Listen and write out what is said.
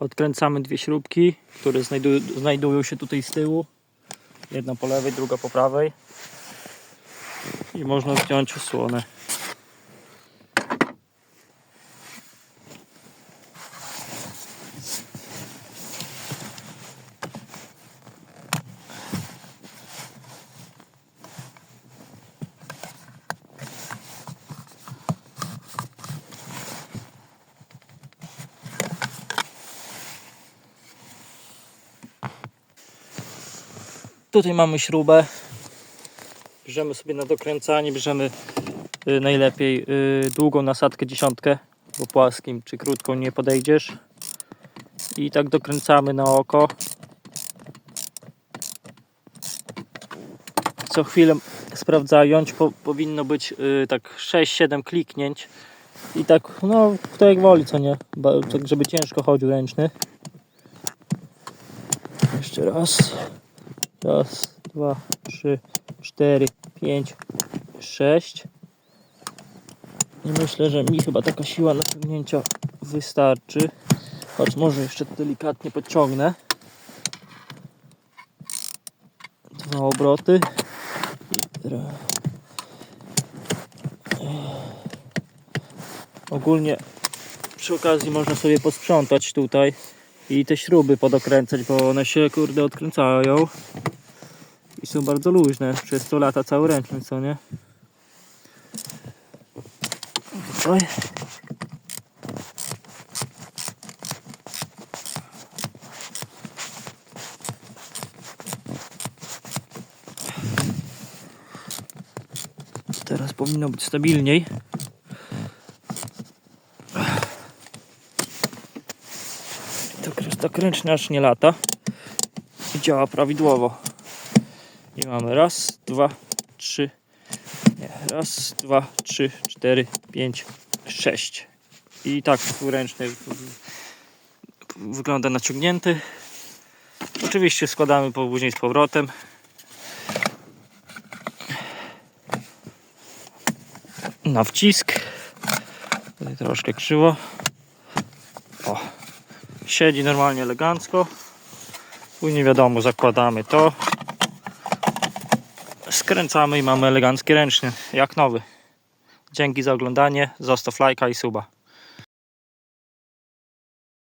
Odkręcamy dwie śrubki, które znajdują, znajdują się tutaj z tyłu. Jedna po lewej, druga po prawej. I można zdjąć osłonę. Tutaj mamy śrubę. Bierzemy sobie na dokręcanie, bierzemy y, najlepiej y, długą nasadkę dziesiątkę, bo płaskim czy krótką nie podejdziesz. I tak dokręcamy na oko. Co chwilę sprawdzając, po, powinno być y, tak 6-7 kliknięć. I tak, no, kto jak woli, co nie? Ba- Tak, żeby ciężko chodził ręczny. Jeszcze raz. Raz, dwa, trzy, cztery, pięć, sześć. I myślę, że mi chyba taka siła naciągnięcia wystarczy. Choć może jeszcze delikatnie podciągnę. Dwa obroty. Ogólnie przy okazji można sobie posprzątać tutaj i te śruby podokręcać, bo one się kurde odkręcają i są bardzo luźne. Przez to lata cały ręczny, co nie? Tutaj. Teraz powinno być stabilniej. Tak ręcznie aż nie lata i działa prawidłowo. I mamy raz, dwa, trzy, nie, raz, dwa, trzy, cztery, pięć, sześć. I tak w- wygląda naciągnięty. Oczywiście składamy później z powrotem. Na wcisk. Troszkę krzywo. Siedzi normalnie elegancko. Później wiadomo, zakładamy to. Skręcamy i mamy elegancki ręczny, jak nowy. Dzięki za oglądanie, zostaw lajka i suba.